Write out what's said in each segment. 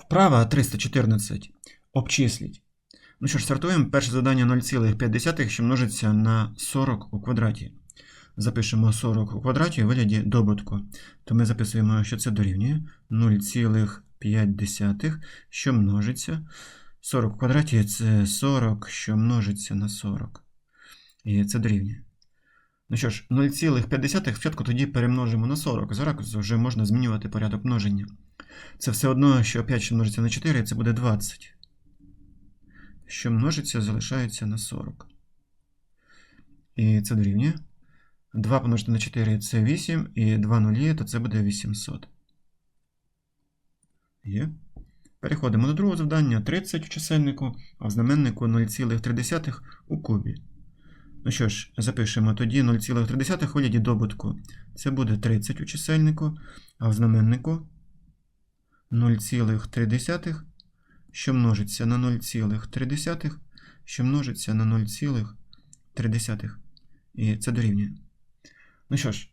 Вправа 314. Обчисліть. Ну що ж, стартуємо. Перше завдання 0,5, що множиться на 40 у квадраті. Запишемо 40 у квадраті у вигляді добутку. То ми записуємо, що це дорівнює 0,5, що множиться. 40 у квадраті це 40, що множиться на 40. І це дорівнює. Ну що ж, 0,5 спочатку тоді перемножимо на 40. Зараз вже можна змінювати порядок множення. Це все одно, що 5, що множиться на 4, це буде 20. Що множиться, залишається на 40. І це дорівнює. 2 помножити на 4 це 8, і 2 нулі, то це буде 800. Є. Переходимо до другого завдання. 30 у чисельнику, а в знаменнику 0,3 у кубі. Ну що ж, запишемо тоді 0,3 в вигляді добутку. Це буде 30 у чисельнику, а в знаменнику 0,3, що множиться на 0,3, що множиться на 0,3. І це дорівнює. Ну що ж,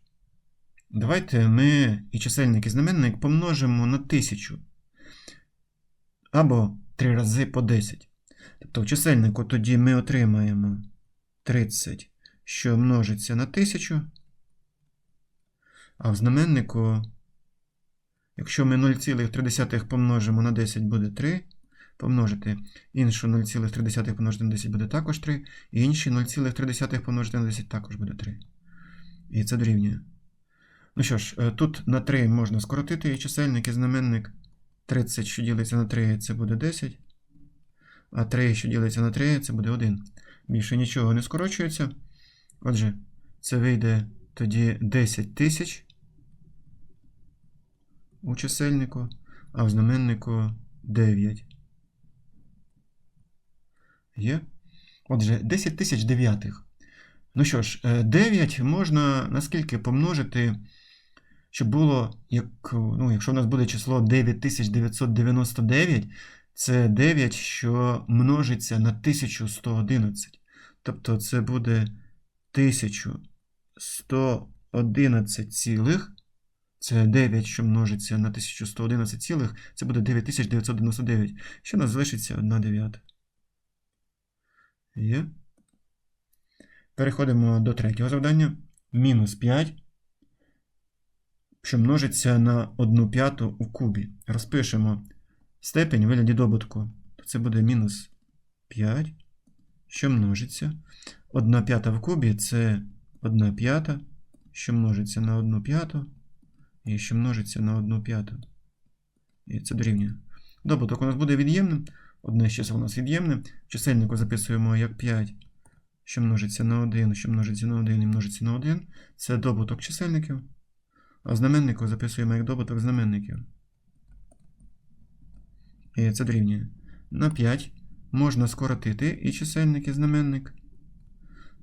давайте ми і чисельник, і знаменник помножимо на 1000. Або 3 рази по 10. Тобто в чисельнику тоді ми отримаємо 30, що множиться на 1000. А в знаменнику, якщо ми 0,3 помножимо на 10, буде 3. Помножити іншу 0,3 помножити на 10 буде також 3. І інші 0,3 помножити на 10 також буде 3. І це дорівнює. Ну що ж, е, тут на 3 можна скоротити і чисельник, і знаменник. 30, що ділиться на 3, це буде 10. А 3, що ділиться на 3, це буде 1. Більше нічого не скорочується. Отже, це вийде тоді 10 тисяч у чисельнику, а в знаменнику 9. Є? Отже, 10 тисяч дев'ятих. Ну що ж, е, 9 можна наскільки помножити, щоб було, як, ну, якщо в нас буде число 9999, це 9, що множиться на 1111. Тобто це буде 1111 цілих. Це 9, що множиться на 1111 цілих, це буде 9999. Що у нас залишиться 1 дев'ята. Є. Переходимо до третього завдання. Мінус 5, що множиться на 1 п'яту у кубі. Розпишемо степень у вигляді добутку. То це буде мінус 5, що множиться. 1 п'ята в кубі це 1 п'ята, що множиться на 1 п'яту, і що множиться на 1 п'яту. І це дорівнює. Добуток у нас буде від'ємним. Одне з чисел у нас від'ємне. Чисельнику записуємо як 5, що множиться на 1, що множиться на 1 і множиться на 1. Це добуток чисельників. А знаменнику записуємо як добуток знаменників. І це дорівнює. На 5 можна скоротити і чисельник, і знаменник.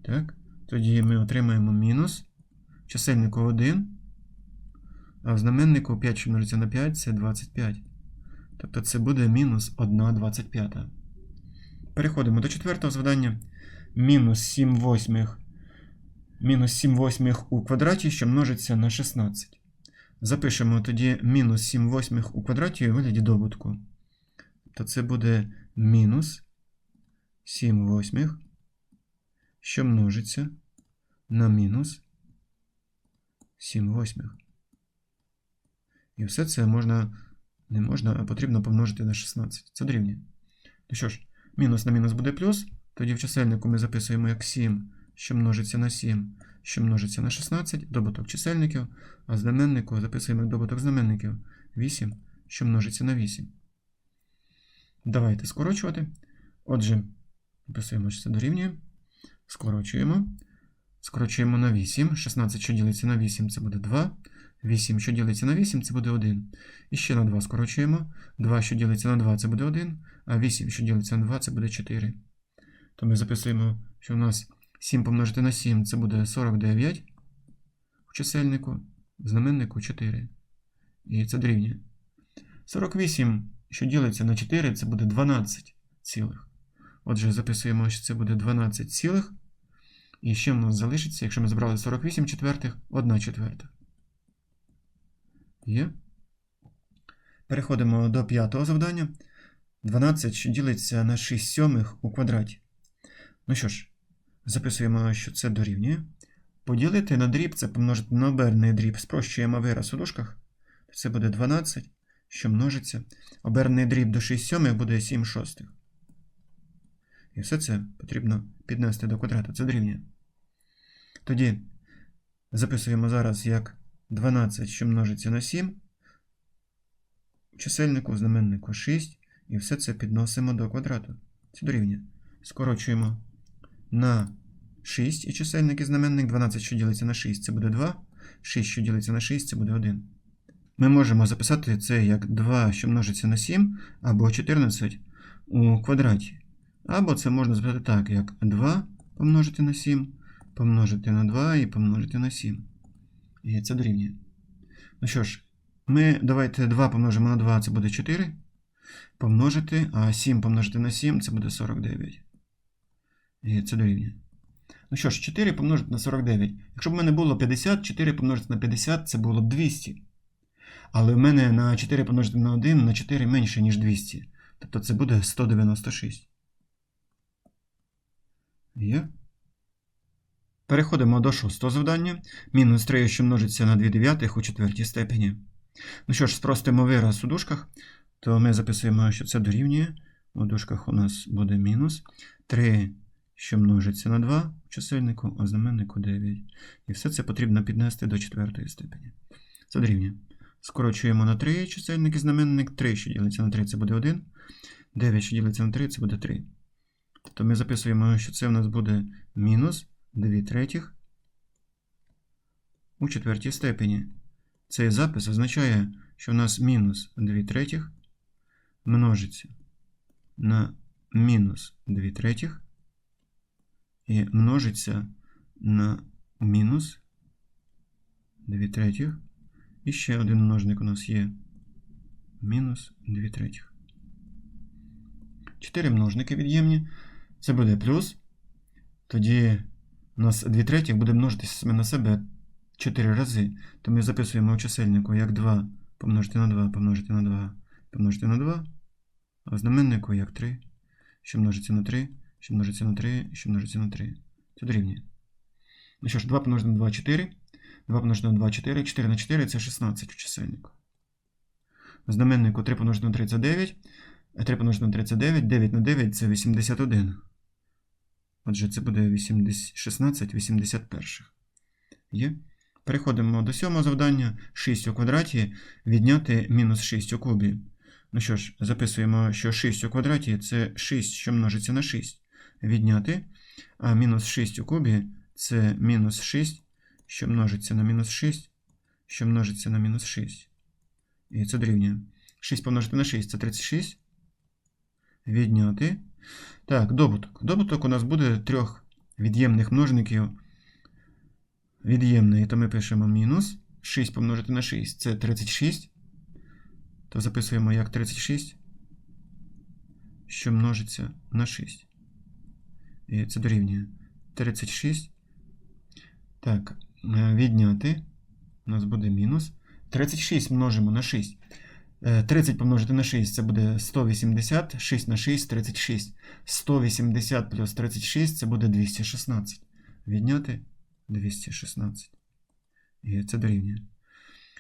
Так. Тоді ми отримаємо мінус. Чисельнику 1. А в знаменнику 5, що множиться на 5, це 25. Тобто це буде мінус 1 25. Переходимо до четвертого завдання. Мінус 7 восьмих. Мінус 7 восьмих у квадраті, що множиться на 16. Запишемо тоді мінус 7 восьмих у квадраті у вигляді добутку. То це буде мінус 7 восьмих, що множиться на мінус 7 восьмих. І все це можна, не можна, а потрібно помножити на 16. Це дорівнює. Ну що ж, мінус на мінус буде плюс. Тоді в чисельнику ми записуємо як 7, що множиться на 7, що множиться на 16, добуток чисельників, а знаменнику записуємо як добуток знаменників 8, що множиться на 8. Давайте скорочувати. Отже, записуємо, що це дорівнює. Скорочуємо. Скорочуємо на 8. 16, що ділиться на 8, це буде 2. 8, що ділиться на 8, це буде 1. І ще на 2 скорочуємо. 2, що ділиться на 2, це буде 1. А 8, що ділиться на 2, це буде 4. То ми записуємо, що у нас 7 помножити на 7, це буде 49 у чисельнику, в знаменнику 4. І це дорівнює. 48, що ділиться на 4, це буде 12 цілих. Отже, записуємо, що це буде 12 цілих. І ще в нас залишиться, якщо ми забрали 48 четвертих, 1 четверта. Є. Переходимо до п'ятого завдання. 12, що ділиться на 6 сьомих у квадраті. Ну що ж, записуємо, що це дорівнює. Поділити на дріб це помножити на оберний дріб. Спрощуємо вираз у дужках. Це буде 12, що множиться. Оберний дріб до 6 сьомих буде 7 шостих. І все це потрібно піднести до квадрата. Це дорівнює. Тоді записуємо зараз як 12, що множиться на 7. У чисельнику, в знаменнику 6. І все це підносимо до квадрату. Це дорівнює. Скорочуємо на 6 і чисельник і знаменник 12, що ділиться на 6, це буде 2. 6, що ділиться на 6, це буде 1. Ми можемо записати це як 2, що множиться на 7, або 14 у квадраті. Або це можна записати так, як 2 помножити на 7, помножити на 2 і помножити на 7. І це дорівнює. Ну що ж, ми давайте 2 помножимо на 2, це буде 4. Помножити, а 7 помножити на 7 це буде 49. І це дорівнює. Ну що ж, 4 помножити на 49. Якщо б в мене було 50, 4 помножити на 50 це було б 200. Але в мене на 4 помножити на 1 на 4 менше, ніж 200. Тобто це буде 196. Є. Переходимо до шостого завдання. Мінус 3, що множиться на 2 дев'ятих у четвертій степені. Ну що ж, спростимо вираз у дужках, то ми записуємо, що це дорівнює. У дужках у нас буде мінус 3, що множиться на 2 в чисельнику, а знаменнику 9. І все це потрібно піднести до четвертої степені. Це дорівнює. Скорочуємо на 3 чисельник і знаменник 3, що ділиться на 3, це буде 1. 9, що ділиться на 3, це буде 3. Тобто ми записуємо, що це в нас буде мінус 2 третіх у четвертій степені. Цей запис означає, що в нас мінус 2 третіх множиться на мінус 2 третіх і множиться на мінус 2 третіх. І ще один множник у нас є мінус 2 третіх. 4 множники від'ємні. Це буде плюс. Тоді у нас 2 третіх буде множитися на себе 4 рази. То ми записуємо у чисельнику як 2 помножити на 2, помножити на 2, помножити на 2. А в знаменнику як 3, що множиться на 3, що множиться на 3, що множиться на 3. Це дорівнює. Ну що ж, 2 помножити на 2 4. 2 помножити на 2 4. 4 на 4 це 16 у чисельнику. В знаменнику 3 помножити на 3 це 9. 3 помножити на 3 це 9. 9 на 9 це 81. Отже, це буде 80, 16 81. Є. Переходимо до сьомого завдання. 6 у квадраті відняти мінус 6 у кубі. Ну що ж, записуємо, що 6 у квадраті це 6, що множиться на 6. Відняти. А мінус 6 у кубі це мінус 6, що множиться на мінус 6, що множиться на мінус 6. І це дорівнює. 6 помножити на 6 це 36. Відняти. Так, добуток. Добуток у нас буде трьох від'ємних множників. Від'ємний, то ми пишемо мінус. 6 помножити на 6 це 36. То записуємо як 36, що множиться на 6. І це дорівнює 36. Так, відняти. У нас буде мінус. 36 множимо на 6. 30 помножити на 6 це буде 180, 6 на 6 36. 180 плюс 36 це буде 216. Відняти 216. І це дорівнює.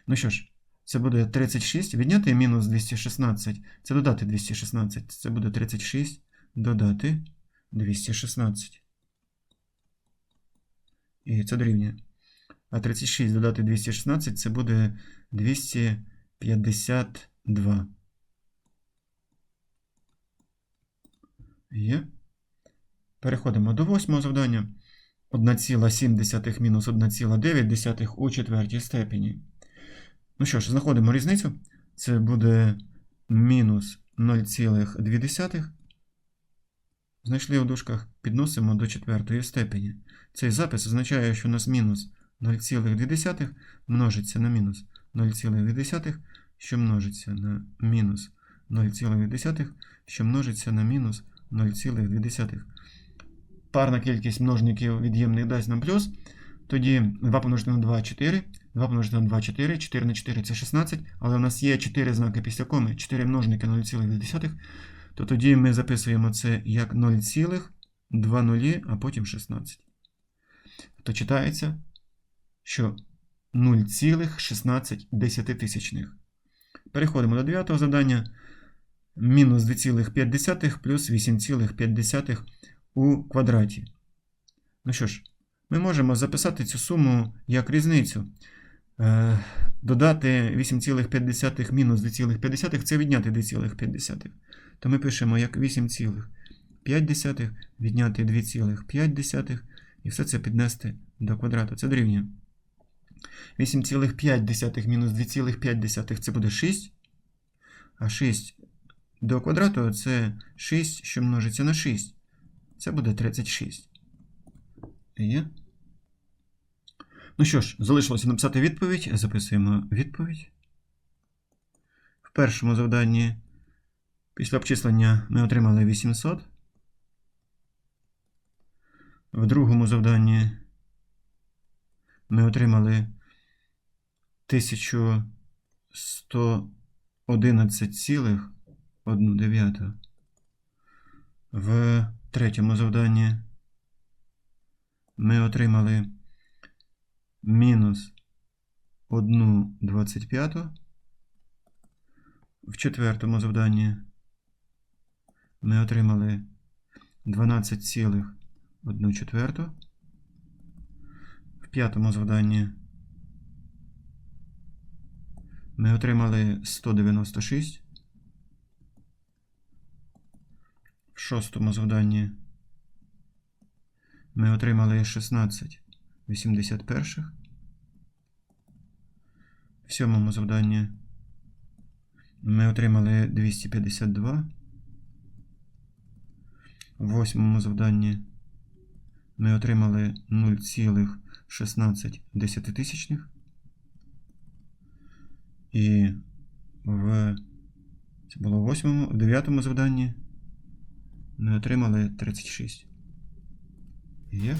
Ну що ж, це буде 36. Відняти мінус 216. Це додати 216. Це буде 36. Додати 216. І це дорівнює. А 36 додати 216 це буде 252. Є. Переходимо до восьмого завдання. 1,7 мінус 1,9 у четвертій степені. Ну що ж, знаходимо різницю. Це буде мінус 0,2. Знайшли у дужках, підносимо до четвертої степені. Цей запис означає, що у нас мінус 0,2 множиться на мінус 0,2, що множиться на мінус 0,2, що множиться на мінус 0,2. Парна кількість множників від'ємних дасть нам плюс. Тоді 2 помножити на 2 4. 2 помножити на 2 4, 4 на 4 це 16, але у нас є 4 знаки після коми, 4 множники 0,2, то тоді ми записуємо це як 0,2, а потім 16. То читається, що 0,16. Переходимо до 9 завдання. Мінус 2,5 плюс 8,5 у квадраті. Ну що ж, ми можемо записати цю суму як різницю. Е, додати 8,5 мінус 2,5 це відняти 2,5. То ми пишемо як 8,5 відняти 2,5 і все це піднести до квадрату. Це дорівнює. 8,5 мінус 2,5 це буде 6. А 6 до квадрату це 6, що множиться на 6. Це буде 36. Є. Ну що ж, залишилося написати відповідь. Записуємо відповідь. В першому завданні після обчислення ми отримали 800. В другому завданні ми отримали 1111,1 В третьому завданні ми отримали мінус 1,25. В четвертому завданні ми отримали 12,1 четверту. В п'ятому завданні ми отримали 196. В шостому завданні ми отримали 16 81. В сьомому завданні ми отримали 252. В восьмому завданні ми отримали 0,16 десятитисячних. І в це було в восьмому, в дев'ятому завданні ми отримали 36. Є.